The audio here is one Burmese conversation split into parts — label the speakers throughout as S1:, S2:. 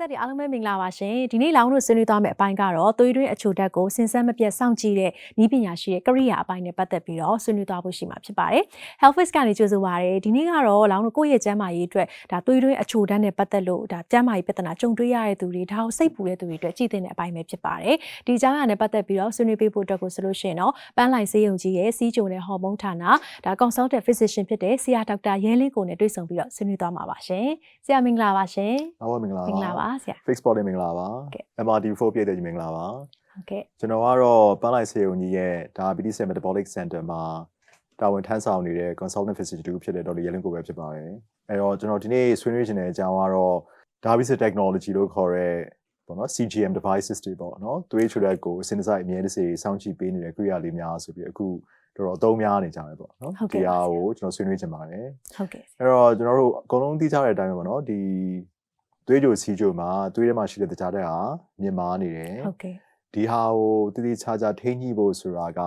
S1: သက်တွေအားလုံးပဲမင်္ဂလာပါရှင်ဒီနေ့လောင်းတို့ဆွေးနွေးသွားမယ့်အပိုင်းကတော့သွေးတွင်းအချိုဓာတ်ကိုစင်စက်မပြတ်စောင့်ကြည့်တဲ့ဤပညာရှိရဲ့ကရိယာအပိုင်းနဲ့ပတ်သက်ပြီးတော့ဆွေးနွေးသွားဖို့ရှိမှာဖြစ်ပါတယ် Healthfix ကနေကြိုဆိုပါရစေဒီနေ့ကတော့လောင်းတို့ကိုယ့်ရဲ့ကျန်းမာရေးအတွက်ဒါသွေးတွင်းအချိုဓာတ်နဲ့ပတ်သက်လို့ဒါကျန်းမာရေးပြဿနာကြုံတွေ့ရတဲ့သူတွေဒါကိုစိတ်ပူတဲ့သူတွေအတွက်ကြည့်တဲ့အပိုင်းပဲဖြစ်ပါတယ်ဒီအကြောင်းအရာနဲ့ပတ်သက်ပြီးတော့ဆွေးနွေးပေးဖို့အတွက်ကိုဆိုလို့ရှိရင်တော့ပန်းလိုင်ဆေးရုံကြီးရဲ့စီးကြုံတဲ့ဟော်မုန်းဌာနဒါ consultant physician ဖြစ်တဲ့ဆရာဒေါက်တာရဲလင်းကိုနဲ့တွေ့ဆုံပြီးတော့ဆွေးနွေးသွားမှာပါရှင်ဆရာမင်္ဂလာပါရှင်
S2: အားလုံးမင်္ဂလာပါ
S1: မင်္ဂလာပါဆရာ
S2: Fix Sport လေးမင်္ဂလာပါ
S1: ဟုတ်ကဲ့
S2: MRT4 ပြည့်တဲ့ကြီးမင်္ဂလာပါ
S1: ဟုတ်ကဲ့
S2: ကျွန်တော်ကတော့ပန်းလိုက်ဆေးရုံကြီးရဲ့ Diabetes and Metabolic Center မှာတာဝန်ထမ်းဆောင်နေတဲ့ consultant physician တူဖြစ်တဲ့ဒေါက်တာရဲလင်းကိုပဲဖြစ်ပါတယ်အဲတော့ကျွန်တော်ဒီနေ့ဆွေးနွေးချင်တဲ့အကြောင်းကတော့ Diabetes technology လို့ခေါ်တဲ့ပေါ့နော် CGM devices တွေပေါ့နော်သွေးချိုတဲ့ကိုအစင်းတစိုက်အမြဲတစေစောင့်ကြည့်ပေးနေတဲ့ကိရိယာလေးများဆိုပြီးအခုတော်တော်အသုံးများနေကြတယ်ပေါ့နော်
S1: ဟုတ်ကဲ့
S2: ဒီ
S1: ပါ
S2: ဟာ
S1: ဆရာ
S2: ကိုကျွန်တော်ဆွေးနွေးချင်ပါတယ်
S1: ဟုတ်ကဲ့
S2: အဲ့တော့ကျွန်တော်တို့အကုန်လုံးသိကြတဲ့အတိုင်းပဲပေါ့နော်ဒီ သွေးကြိုစီးကြိုမှာသွေးထဲမှာရှိတဲ့တကြားတဲ့ဟာမြင်မာနေတယ်
S1: ဟုတ်ကဲ့
S2: ဒီဟာကိုတည်တည်ချာချာထိန်းညှိဖို့ဆိုတာက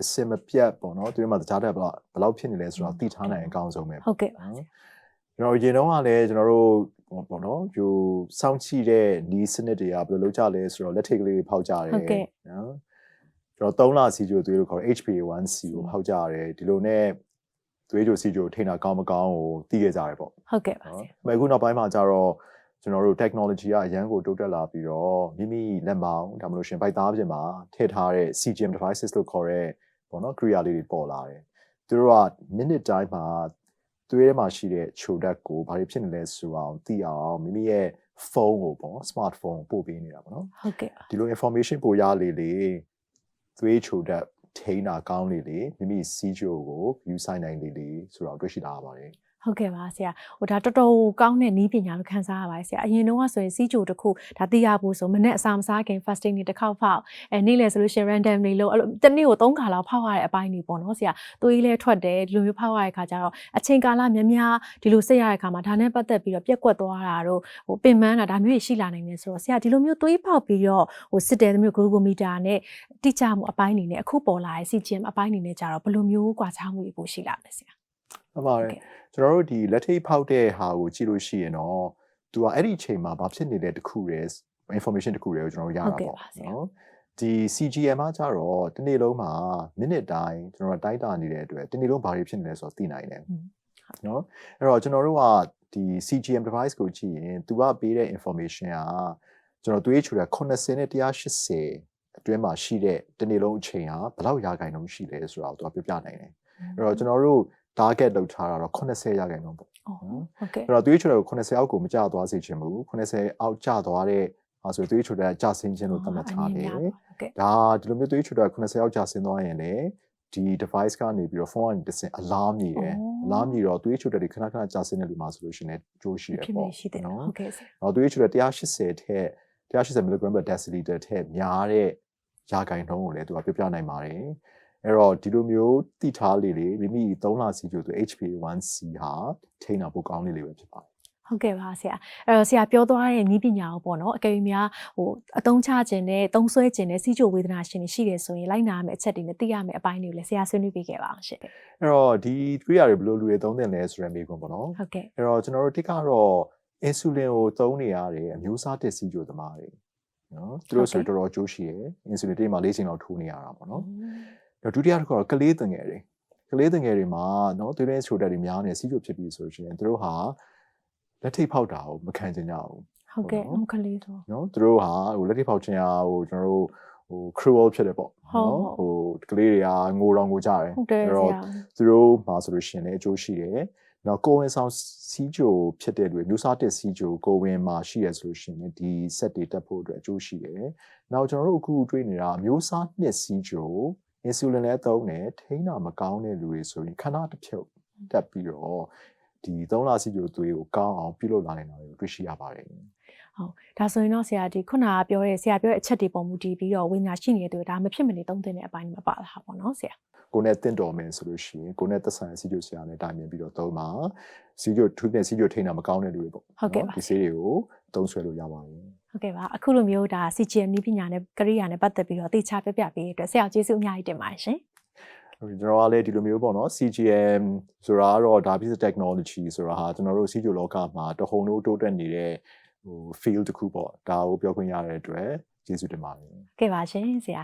S2: အစင်မပြတ်ပေါ့နော်သွေးထဲမှာတကြားတဲ့ဘယ်လောက်ဘယ်လောက်ဖြစ်နေလဲဆိုတော့သိထားနိုင်အကောင်းဆုံးပဲ
S1: ဟုတ်ကဲ့ပါ
S2: နော်ကျွန်တော်ရင်တော့ကလည်းကျွန်တော်တို့ပေါ့နော်ယူစောင့်ကြည့်တဲ့နီးစနစ်တွေကဘယ်လိုလုပ်ကြလဲဆိုတော့လက်ထိတ်ကလေးတွေဖောက်ကြတယ်
S1: ဟုတ်ကဲ့
S2: နော်ကျွန်တော်3လစီကြိုသွေးလို့ခေါ်တဲ့ HbA1c ကိုဖောက်ကြရတယ်ဒီလိုနဲ့သွေးကြိုစီကြိုထိန်းတာကောင်းမကောင်းကိုသိခဲ့ကြတယ်ပေါ့
S1: ဟုတ်ကဲ့ပါဆ
S2: နော်
S1: ရာ။
S2: အခုနောက်ပိုင်းမှာကျတော့ ကျွန်တော်တို့ technology ကအရန်ကိုတိုးတက်လာပြီးတော့မိမိလက်မောင်းဒါမှမဟုတ်ရှင်ဘိုက်သားပြင်မှာထည့်ထားတဲ့ CGM devices လို့ခေါ်တဲ့ပေါ့နော် Kriya လေးတွေပေါ်လာတယ်။သူတို့က minute တိုင်းမှာသွေးထဲမှာရှိတဲ့ချိုဓာတ်ကိုဘာတွေဖြစ်နေလဲဆိုအောင်သိအောင်မိမိရဲ့ဖုန်းကိုပေါ့ smartphone ကိုပို့ပေးနေတာပေါ့နော်
S1: ဟုတ်ကဲ့ပါ
S2: ဒီလို information ပို့ရလေလေသွေးချိုဓာတ်ထိန်းတာကောင်းလေလေမိမိစီးချိုကို view ဆိုင်နိုင်လေလေဆိုတော့တွေ့ရှိလာရပါတယ်
S1: ဟုတ်ကဲ့ပါဆရာဟိုဒါတော်တော်ကောင်းတဲ့နီးပညာလို့ခံစားရပါတယ်ဆရာအရင်တော့ကဆိုရင်စီးကြိုတစ်ခုဒါသိရဖို့ဆိုမနေ့အစာမစားခင် fasting တွေတစ်ခေါက်ဖောက်အဲနေ့လေဆိုလို့ရှိရင် random တွေလို့အဲ့လိုတစ်နေ့ကို3ခါလောက်ဖောက်ရတဲ့အပိုင်းတွေပေါ့နော်ဆရာသွေးလဲထွက်တယ်ဒီလိုမျိုးဖောက်ရတဲ့ခါကျတော့အချိန်ကာလများများဒီလိုစိတ်ရတဲ့ခါမှာဒါနဲ့ပတ်သက်ပြီးတော့ပြက်ကွက်သွားတာတော့ဟိုပင်ပန်းတာဒါမျိုးတွေရှိလာနိုင်တယ်ဆိုတော့ဆရာဒီလိုမျိုးသွေးဖောက်ပြီးတော့ဟိုစစ်တယ်မျိုး glucometer နဲ့တိကျမှုအပိုင်းအနေနဲ့အခုပေါ်လာတဲ့ CGM အပိုင်းအနေနဲ့ကြတော့ဘယ်လိုမျိုးကွာခြားမှုတွေပိုရှိလာလဲဆရာ
S2: ဟုတ်ပါတယ်ကျွန်တော်တို့ဒီလက်ထိတ်ဖောက်တဲ့ဟာကိုကြည့်လို့ရှိရင်တော့သူကအဲ့ဒီအချိန်မှာဘာဖြစ်နေတဲ့တခုရဲ information တခုရဲကိုကျွန်တော်တို့ရ
S1: ဟုတ်
S2: တာ
S1: ကဲ့
S2: ပေါ့
S1: ပါဆရာ
S2: နော်ဒီ CGM ကကြတော့တစ်နေ့လုံးမှာ minute တိုင်းကျွန်တော်တို့တိုင်းတာနေတဲ့အတွက်တစ်နေ့လုံးဘာတွေဖြစ်နေလဲဆိုတော့သိနိုင်တယ်
S1: ဟုတ်
S2: နော်အဲ့တော့ကျွန်တော်တို့ကဒီ CGM device ကိုကြည့်ရင်သူကပေးတဲ့ information ကကျွန်တော်သွေးချူတဲ့80နဲ့180အတွင်းမှာရှိတဲ့တစ်နေ့လုံးအချိန်ဟာဘယ်လောက်ရာခိုင်နှုန်းရှိလဲဆိုတာကိုသူကပြောပြနိုင်တယ်အဲ့တော့ကျွန်တော်တို့ target လောက်ထားတာတော့80ရာခိုင်နှုန်းပေါ့
S1: အော်ဟုတ်ကဲ့
S2: အဲ့တော့သွေးချိုတဲ့ကို80အောက်ကိုမကျသွားစေချင်ဘူး80အောက်ကျသွားတဲ့အဲဆိုသွေးချိုတဲ့ကျဆင်းခြင်းလို့သတ်မှတ်ထားတယ်
S1: ဟုတ်ကဲ့
S2: ဒါဒီလိုမျိုးသွေးချိုတဲ့80အောက်ကျဆင်းသွားရင်လေဒီ device ကနေပြီးတော့ phone ကနေတစ်ဆင့် alarm မြည်တယ် alarm မြည်တော့သွေးချိုတဲ့တွေခဏခဏကျဆင်းနေလို့မှာဆိုလို့ရှိရင်ကြိုးရှိတယ်
S1: ဖြစ်
S2: ပေါ့
S1: နေရှိတယ်နော်ဟုတ်ကဲ့ဆရာ။
S2: တော့သွေးချိုတဲ့180ထက်180 mg per deciliter ထက်များတဲ့ရာခိုင်နှုန်းကိုလည်းသူကပြောပြနိုင်ပါတယ်။ အဲ့တော့ဒီလိုမျိုးတိထားလေလေမိမိ3လစီကျိုသူ HbA1c ဟာထိန်းတာပိုကောင်းလေးလေးပဲဖြစ်ပါတယ်
S1: ဟုတ်ကဲ့ပါဆရာအဲ့တော့ဆရာပြောသွားတဲ့ဤပညာကိုပေါ့နော်အကယ်၍များဟိုအတုံးချခြင်းနဲ့တုံးဆွဲခြင်းနဲ့စီးချိုဝေဒနာရှင်တွေရှိတယ်ဆိုရင်လိုက်နာရမယ့်အချက်တွေနဲ့သိရမယ့်အပိုင်းတွေကိုလည်းဆရာဆွေးနွေးပေးခဲ့ပါအောင်ရှင်။
S2: အဲ့တော့ဒီ kriya တွေဘယ်လိုလူတွေသုံးသင့်လဲဆိုရယ်မေးခွန်းပေါ့နော်
S1: ဟုတ်ကဲ့။
S2: အဲ့တော့ကျွန်တော်တို့တစ်ကတော့ insulin ကိုသုံးနေရတဲ့အမျိုးအစားတစ်စီးကျိုသမားတွေနော်သူတို့ဆိုရင်တော်တော်ကြိုးရှိရယ် insulin တိတ်မှ၄ချိန်လောက်ထိုးနေရတာပေါ့နော်။တော့ ဒုတိယတစ်ခုကတော့ကလေးတငယ်တွေကလေးတငယ်တွေမှာနော်သွေးရင်းချိုတက်တွေများနေစီးချိုဖြစ်ပြီးဆိုရင်သူတို့ဟာလက်ထိတ်ဖောက်တာကိုမခံချင်ကြဘူး
S1: ဟုတ်ကဲ့ဟုတ်ကလေးတော့
S2: နော်သူတို့ဟာဟိုလက်ထိတ်ဖောက်ခြင်းဟာဟိုကျွန်တော်တို့ဟို cruel ဖြစ်တယ်ပေါ့
S1: ဟုတ်
S2: ဟိုကလေးတွေကငိုတော့ငိုကြတယ်
S1: ဟုတ်တယ်ဆ
S2: တော့
S1: ရာ
S2: သူတို့မှာဆိုလို့ရှိရင်လည်းအကျိုးရှိတယ်နောက်ကိုဝင်ဆောင်စီးချိုဖြစ်တဲ့လူမျိုးစားတက်စီးချိုကိုဝင်မှာရှိရဆိုလို့ရှိရင်ဒီ set တွေတက်ဖို့အတွက်အကျိုးရှိတယ်နောက်ကျွန်တော်တို့အခုတွေးနေတာမျိုးစားနှစ်စီး ချို insulin လည်းသုံးတယ်ထိန်းတာမကောင်းတဲ့လူတွေဆိုရင်ခဏတစ်ဖြုတ်တက်ပြီးတော့ဒီ3လစီကျိုသွေးကိုကောင်းအောင်ပြုလုပ်လာနိုင်တာကိုတွေ့ရှိရပါတယ်
S1: ဟုတ်ဒါဆိုရင်တော့ဆရာဒီခုနကပြောတဲ့ဆရာပြောတဲ့အချက်တွေပေါ်မူတည်ပြီးတော့ဝိညာဉ်ရှိနေတဲ့သူဒါမဖြစ်မနေသုံးသင့်တဲ့အပိုင်းတွေမှာပါလာတာပေါ့နော်ဆရာ
S2: ကိုနဲ့တင့်တော်မယ်ဆိုလို့ရှိရင်ကိုနဲ့သက်ဆိုင်စီကျိုဆရာနဲ့တိုင်ပင်ပြီးတော့သုံးပါစီကျိုထူးတဲ့စီကျိုထိန်းတာမကောင်းတဲ့လူတွေပေါ့
S1: ဟုတ်ကဲ့ပါ
S2: ဒီဆေးတွေကိုသုံးဆွဲလို့ရပါတယ်
S1: ဟုတ်ကဲ့ပါအခုလိုမျိုးဒါ CGM နည်းပညာနဲ့ကရိယာနဲ့ပတ်သက်ပြီးတော့သိချပြပြပေးတဲ့အတွက်ဆရာကျေးဇူးအများကြီးတင်ပါတယ်ရှင်
S2: ဟုတ်ကျွန်တော်ကလည်းဒီလိုမျိုးပေါ့နော် CGM ဆိုတာကတော့ diabetes technology ဆိုတာဟာကျွန်တော်တို့စီကျိုလောကမှာတဟုန်တို့တိုးတက်နေတဲ့ဟို feel တစ်ခုပေါ့ဒါကိုပြောခွင့်ရတဲ့အတွက်ကျေးဇူးတင်ပါတယ်
S1: ကဲပါရှင်ဆရာ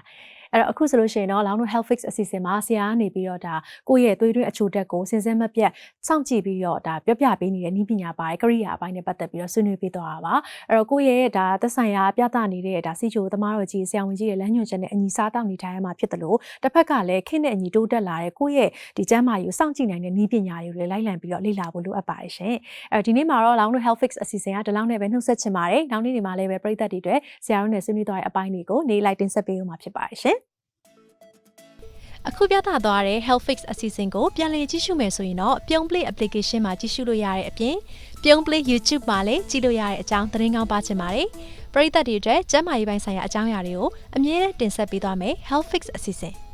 S1: အဲ့တော့အခုဆိုလို့ရှိရင်တော့လောင်းတို့ health fix အစီအစဉ်မှာဆရာကနေပြီးတော့ဒါကိုယ့်ရဲ့သွေးတွင်းအချိုတက်ကိုစဉ်ဆက်မပြတ်စောင့်ကြည့်ပြီးတော့ဒါပြောပြပေးနေတဲ့ဤပညာပိုင်းကရိယာအပိုင်းနဲ့ပတ်သက်ပြီးတော့ဆွေးနွေးပေးသွားတာပါအဲ့တော့ကိုယ့်ရဲ့ဒါသက်ဆိုင်ရာပြသနေတဲ့ဒါစီချိုသမားတော်ကြီးဆရာဝန်ကြီးရဲ့လမ်းညွှန်ချက်နဲ့အညီစားတောက်နေထိုင်ရမှာဖြစ်တယ်လို့တစ်ဖက်ကလည်းခင့်နဲ့အညီတိုးတက်လာတဲ့ကိုယ့်ရဲ့ဒီကျန်းမာရေးကိုစောင့်ကြည့်နိုင်တဲ့ဤပညာတွေကိုလည်းလိုက်လံပြီးတော့လေ့လာဖို့လိုအပ်ပါတယ်ရှင်အဲ့တော့ဒီနေ့မှာတော့လောင်းတို့ health fix အစီအစဉ်ကဒီလောက်နဲ့ပဲနှုတ်ဆက်ချင်ပါတယ်နောက်နေ့ဒီမှာလည်းပဲပြည်သက်တွေအတွက်ဆရာတို့နဲ့ဆွေးနွေးသွားတဲ့အပိုင်းတွေကိုနေလိုက်တင်ဆက်ပေးဦးမှာဖြစ်ပါတယ်ရှင် အခုပြသသွားတဲ့ Health Fix အစီအစဉ်ကိုပြန်လည်ကြည့်ရှုမယ်ဆိုရင်တော့ပြုံး play application မှာကြည့်ရှုလို့ရတဲ့အပြင်ပြုံး play YouTube မှာလည်းကြည့်လို့ရတဲ့အကြောင်းသတင်းကောင်းပါချင်ပါတယ်ပရိသတ်တွေအတွက်ကျန်းမာရေးပိုင်းဆိုင်ရာအကြောင်းအရာတွေကိုအမြဲတမ်းတင်ဆက်ပေးသွားမယ် Health Fix အစီအစဉ်